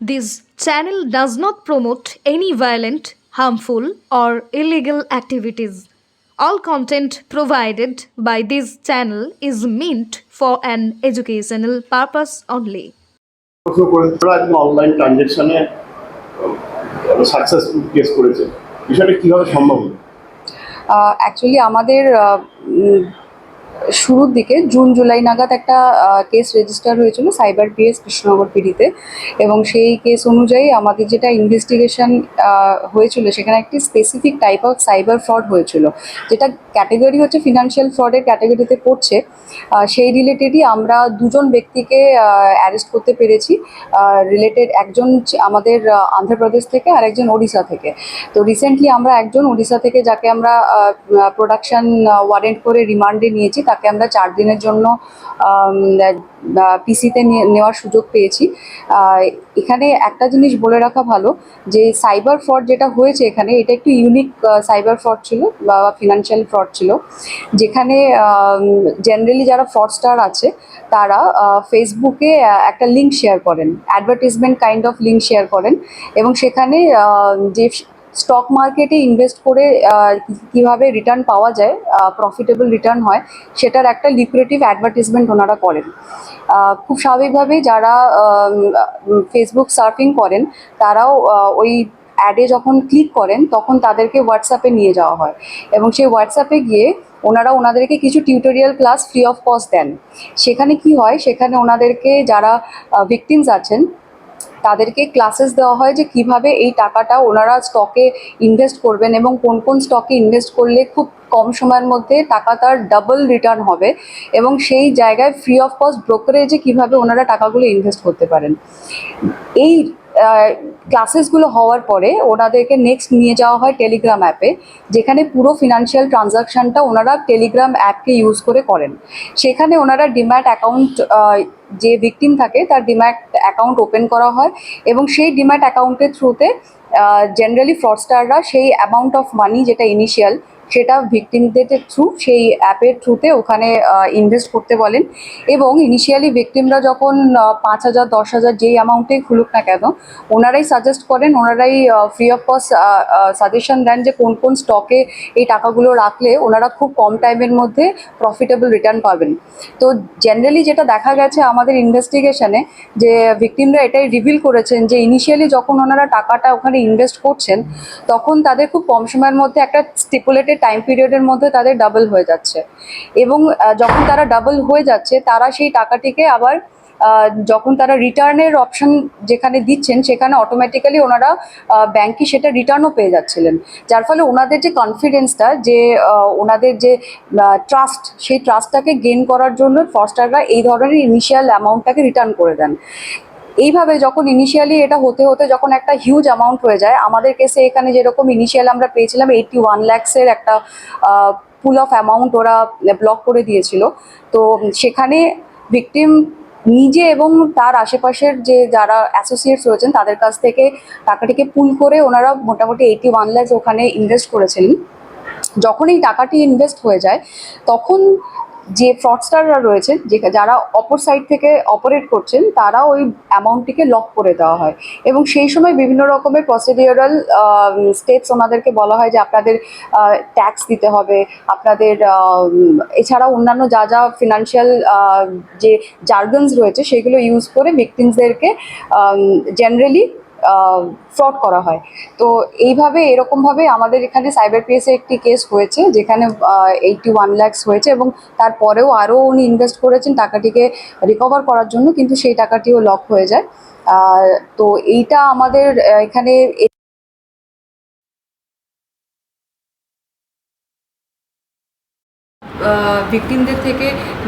This channel does not promote any violent, harmful, or illegal activities. All content provided by this channel is meant for an educational purpose only. Online ট্রানজেকশনে successful case করেছে বিষয়টা কীভাবে সম্ভব actually আমাদের শুরুর দিকে, June, July নাগাদ একটা case register হয়েছিল সাইবার পিএস কৃষ্ণনগর পিডিতে এবং সেই কেস অনুযায়ী আমাদের যেটা ইনভেস্টিগেশন হয়েছিল সেখানে একটি specific type of cyber fraud হয়েছিল। যেটা ক্যাটেগরি হচ্ছে ফিনান্সিয়াল ফ্রডের ক্যাটেগরিতে পড়ছে। সেই রিলেটেডই আমরা দুজন ব্যক্তিকে অ্যারেস্ট করতে পেরেছি। রিলেটেড একজন আমাদের অন্ধ্রপ্রদেশ থেকে আর একজন ওড়িশা থেকে। তো রিসেন্টলি আমরা একজন ওড়িশা থেকে যাকে আমরা প্রোডাকশন ওয়ারেন্ট করে রিমান্ডে নিয়েছি। তাকে আমরা চার দিনের জন্য পিসিতে নেওয়ার সুযোগ পেয়েছি। এখানে একটা জিনিস বলে রাখা ভালো, যে সাইবার ফ্রড যেটা হয়েছে এখানে, এটা একটু ইউনিক সাইবার ফ্রড ছিল বা ফিনান্সিয়াল ফ্রড ছিল। যেখানে জেনারেলি যারা ফ্রডস্টার আছে, তারা ফেসবুকে একটা লিঙ্ক শেয়ার করেন। Advertisement kind of link share করেন। এবং সেখানে যে স্টক মার্কেটে ইনভেস্ট করে কীভাবে রিটার্ন পাওয়া যায় প্রফিটেবল রিটার্ন হয়, সেটার একটা লিকুরেটিভ অ্যাডভার্টিজমেন্ট ওনারা করেন। খুব স্বাভাবিকভাবেই যারা ফেসবুক সার্ফিং করেন, তারাও ওই অ্যাডে যখন ক্লিক করেন, তখন তাদেরকে হোয়াটসঅ্যাপে নিয়ে যাওয়া হয়। এবং সেই হোয়াটসঅ্যাপে গিয়ে ওনারা ওনাদেরকে কিছু tutorial class free of cost দেন। সেখানে কি হয়? সেখানে ওনাদেরকে যারা ভিকটিমস আছেন তাদেরকে ক্লাসেস দেওয়া হয় যে কীভাবে এই টাকাটা ওনারা স্টকে ইনভেস্ট করবেন এবং কোন কোন স্টকে ইনভেস্ট করলে খুব কম সময়ের মধ্যে টাকা তার ডাবল রিটার্ন হবে এবং সেই জায়গায় ফ্রি অফ কস্ট ব্রোকারেজে কীভাবে ওনারা টাকাগুলো ইনভেস্ট করতে পারেন। এই ক্লাসেসগুলো হওয়ার পরে ওনাদেরকে নেক্সট নিয়ে যাওয়া হয় টেলিগ্রাম অ্যাপে যেখানে পুরো ফিনান্সিয়াল ট্রানজাকশনটা ওনারা টেলিগ্রাম অ্যাপকে ইউজ করে করেন। সেখানে ওনারা ডিম্যাট অ্যাকাউন্ট যে ভিকটিম থাকে তার ডিম্যাট অ্যাকাউন্ট ওপেন করা হয় এবং সেই ডিম্যাট অ্যাকাউন্টের থ্রুতে জেনারেলি ফ্রডস্টাররা সেই অ্যামাউন্ট অফ মানি যেটা ইনিশিয়াল সেটা ভিকটিমদের থ্রু সেই অ্যাপের থ্রুতে ওখানে ইনভেস্ট করতে বলেন। এবং ইনিশিয়ালি ভিকটিমরা যখন পাঁচ হাজার, দশ হাজার যেই অ্যামাউন্টেই খুলুক না কেন, ওনারাই সাজেস্ট করেন, ওনারাই ফ্রি অফ কস্ট সাজেশন দেন যে কোন কোন স্টকে এই টাকাগুলো রাখলে ওনারা খুব কম টাইমের মধ্যে প্রফিটেবল রিটার্ন পাবেন। তো জেনারেলি যেটা দেখা গেছে আমাদের ইনভেস্টিগেশনে যে ভিকটিমরা এটাই রিভিল করেছেন যে ইনিশিয়ালি যখন ওনারা টাকাটা ওখানে ইনভেস্ট করছেন, তখন তাদের খুব কম সময়ের মধ্যে একটা স্টিপুলেটেড টাইম পিরিয়ডের মধ্যে তাদের ডাবল হয়ে যাচ্ছে। এবং যখন তারা ডাবল হয়ে যাচ্ছে, তারা সেই টাকাটিকে আবার যখন তারা রিটার্নের অপশন যেখানে দিচ্ছেন, সেখানে অটোমেটিক্যালি ওনারা ব্যাংকে সেটা রিটার্নও পেয়ে যাচ্ছিলেন। যার ফলে ওনাদের যে কনফিডেন্সটা যে ওনাদের যে ট্রাস্ট সেই ট্রাস্টটাকে গেন করার জন্য ফস্টাররা এই ধরনের ইনিশিয়াল অ্যামাউন্টটাকে রিটার্ন করে দেন। এইভাবে যখন ইনিশিয়ালি এটা হতে হতে যখন একটা হিউজ অ্যামাউন্ট হয়ে যায়, আমাদের কেসে এখানে যেরকম ইনিশিয়াল আমরা পেয়েছিলাম এইটটি ওয়ান ল্যাক্সের একটা পুল অফ অ্যামাউন্ট ওরা ব্লক করে দিয়েছিল। তো সেখানে ভিকটিম নিজে এবং তার আশেপাশের যে যারা অ্যাসোসিয়েটস রয়েছেন, তাদের কাছ থেকে টাকাটিকে পুল করে ওনারা মোটামুটি এইটি ওয়ান ল্যাক্স ওখানে ইনভেস্ট করেছিলেন যখন এই টাকাটি ইনভেস্ট হয়ে যায়, তখন যে ফ্রডস্টাররা রয়েছেন যে যারা অপর সাইড থেকে অপারেট করছেন তারা ওই অ্যামাউন্টটিকে লক করে দেওয়া হয়। এবং সেই সময় বিভিন্ন রকমের প্রসিডিওরাল স্টেপস ওনাদেরকে বলা হয় যে আপনাদের ট্যাক্স দিতে হবে আপনাদের আহ, এছাড়াও অন্যান্য যা যা ফিনান্সিয়াল যে জার্গনস রয়েছে সেগুলো ইউজ করে ভিকটিমসদেরকে জেনারেলি ফ্রড করা হয়। তো এইভাবে, এরকমভাবে আমাদের এখানে সাইবার পিএসে একটি কেস হয়েছে, যেখানে এইটটি ওয়ান ল্যাক্স হয়েছে এবং তারপরেও আরও উনি ইনভেস্ট করেছেন টাকাটিকে রিকভার করার জন্য, কিন্তু সেই টাকাটিও লক হয়ে যায়। তো এইটা আমাদের এখানে ভিকটিমদের থেকে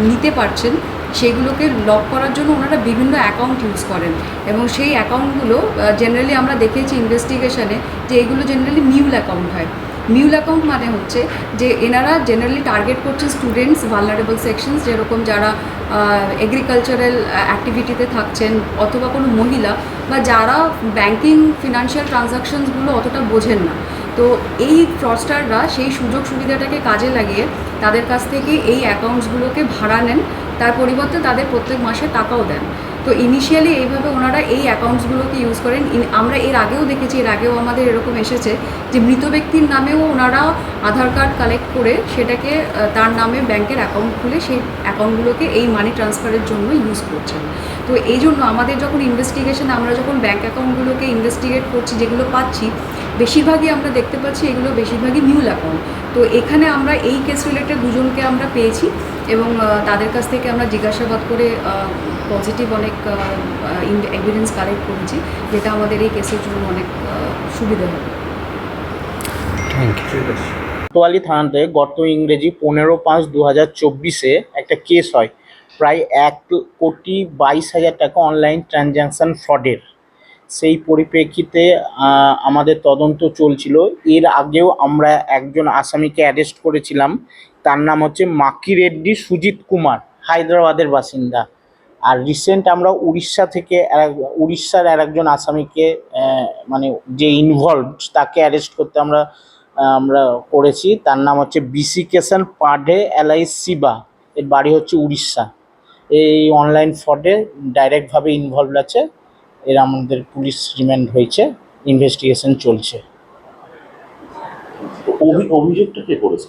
নিতে পারছেন। সেগুলোকে লক করার জন্য ওনারা বিভিন্ন অ্যাকাউন্ট ইউজ করেন। এবং সেই অ্যাকাউন্টগুলো জেনারেলি আমরা দেখেছি ইনভেস্টিগেশনে যে এগুলো জেনারেলি মিউল অ্যাকাউন্ট হয়। মিউল অ্যাকাউন্ট মানে হচ্ছে যে এনারা জেনারেলি টার্গেট করছেন স্টুডেন্টস ভালনারেবল সেকশনস যেরকম যারা এগ্রিকালচারাল অ্যাক্টিভিটিতে থাকছেন অথবা কোনো মহিলা বা যারা ব্যাংকিং ফিনান্সিয়াল ট্রানজাকশনসগুলো অতটা বোঝেন না। তো এই ফ্রডস্টাররা সেই সুযোগ সুবিধাটাকে কাজে লাগিয়ে তাদের কাছ থেকে এই অ্যাকাউন্টসগুলোকে ভাড়া নেন। তার পরিবর্তে তাদের প্রত্যেক মাসে টাকাও দেন। তো ইনিশিয়ালি এইভাবে ওনারা এই অ্যাকাউন্টসগুলোকে ইউজ করেন। আমরা এর আগেও দেখেছি, এর আগেও আমাদের এরকম এসেছে যে মৃত ব্যক্তির নামেও ওনারা আধার কার্ড কালেক্ট করে সেটাকে তার নামে ব্যাংকের অ্যাকাউন্ট খুলে সেই অ্যাকাউন্টগুলোকে এই মানি ট্রান্সফারের জন্য ইউজ করছেন। তো এই জন্য আমাদের যখন ইনভেস্টিগেশন আমরা যখন ব্যাঙ্ক অ্যাকাউন্টগুলোকে ইনভেস্টিগেট করছি, যেগুলো পাচ্ছি, বেশিরভাগই আমরা দেখতে পাচ্ছি এগুলো বেশিরভাগই মিউল অ্যাকাউন্ট তো এখানে আমরা এই কেস রিলেটেড দুজনকে আমরা পেয়েছি এবং তাদের কাছ থেকে আমরা জিজ্ঞাসাবাদ করে পজিটিভ অনেক এভিডেন্স কালেক্ট করেছি যেটা আমাদের এই কেসের জন্য অনেক সুবিধা হবে। থ্যাংক ইউ কোতোয়ালি থানাতে গত ইংরেজি পনেরো পাঁচ দু হাজার চব্বিশে একটা কেস হয়। প্রায় এক কোটি বাইশ হাজার টাকা অনলাইন ট্রানজ্যাকশান ফ্রডের সেই পরিপ্রেক্ষিতে আমাদের তদন্ত চলছিল। এর আগেও আমরা একজন আসামিকে অ্যারেস্ট করেছিলাম। তার নাম হচ্ছে মাকি রেড্ডি সুজিত কুমার, হায়দ্রাবাদের বাসিন্দা। আর রিসেন্ট আমরা উড়িষ্যা থেকে উড়িষ্যার আর একজন আসামিকে মানে যে ইনভলভ তাকে অ্যারেস্ট করতে আমরা আমরা করেছি। তার নাম হচ্ছে বিসিকেশন পাডে এলাই শিবা এর বাড়ি হচ্ছে উড়িষ্যা। এই অনলাইন ফ্রডে ডাইরেক্টভাবে ইনভলভ আছে। এর আমাদের পুলিশ রিমান্ড হয়েছে ইনভেস্টিগেশন চলছে। অভিযোগটা কে করেছে?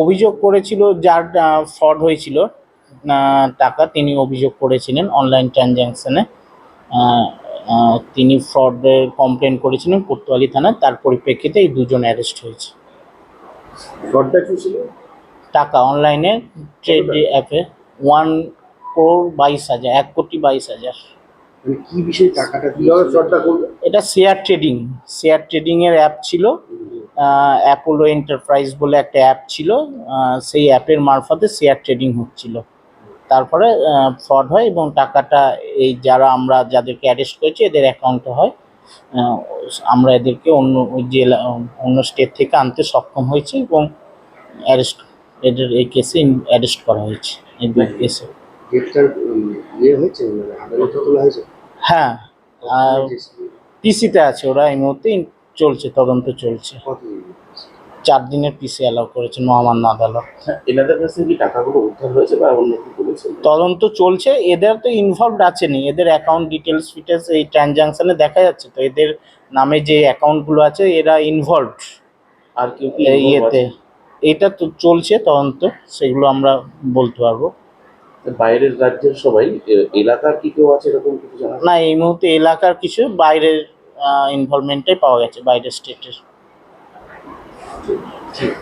অভিযোগ করেছিল যার ফ্রড হয়েছিল টাকা তিনি অভিযোগ করেছিলেন অনলাইন ট্রানজ্যাকশানে তিনি ফ্রডের কমপ্লেন করেছিলেন কোতোয়ালি থানায় তার পরিপ্রেক্ষিতে এই দুজন অ্যারেস্ট হয়েছে। ফ্রডটা কি ছিল? টাকা অনলাইনে ট্রেড অ্যাপে ওয়ান করোড় বাইশ হাজার এক কোটি বাইশ হাজার। মানে কি বিষয়ে টাকাটা কীভাবে ফ্রডটা করবে এটা শেয়ার ট্রেডিং শেয়ার ট্রেডিংয়ের অ্যাপ ছিল। অ্যাপোলো এন্টারপ্রাইজ বলে একটা অ্যাপ ছিল। সেই অ্যাপের মারফতে শেয়ার ট্রেডিং হচ্ছিল। তারপরে ফ্রড হয় এবং টাকাটা এই যারা আমরা যাদেরকে অ্যারেস্ট করেছি এদের অ্যাকাউন্টে হয়। আমরা এদেরকে অন্য ওই জেলা অন্য স্টেট থেকে আনতে সক্ষম হয়েছি এবং অ্যারেস্ট এদের এই কেসে অ্যারেস্ট করা হয়েছে। এই দুই কেসে গ্রেফতার ইয়ে হয়েছে? মানে আদালতে তোলা হয়েছে? হ্যাঁ আর পিসিতে আছে ওরা এই মুহূর্তে চলছে তদন্ত চলছে। চার দিনের পিসি অ্যালাউ করেছেন মহামান্য আদালত। এনাদের কাছ কি টাকাগুলো উদ্ধার হয়েছে বা অন্য কি বলেছে তদন্ত চলছে এদের তো ইনভলভড আছে নি এদের অ্যাকাউন্ট ডিটেলস ফিটেলস এই ট্রানজাকশনে দেখা যাচ্ছে তো এদের নামে যে অ্যাকাউন্টগুলো আছে এরা ইনভলভড আর কি ইয়েতে। এটা তো চলছে তদন্ত সেগুলো আমরা বলতে পারব। বাইরের রাজ্যের সবাই এলাকার কি কেউ আছে এরকম কিছু জানা? না এই মুহূর্তে এলাকার কিছু বাইরের ইনভলভমেন্টটাই পাওয়া গেছে বাইরের স্টেটের ঠিক।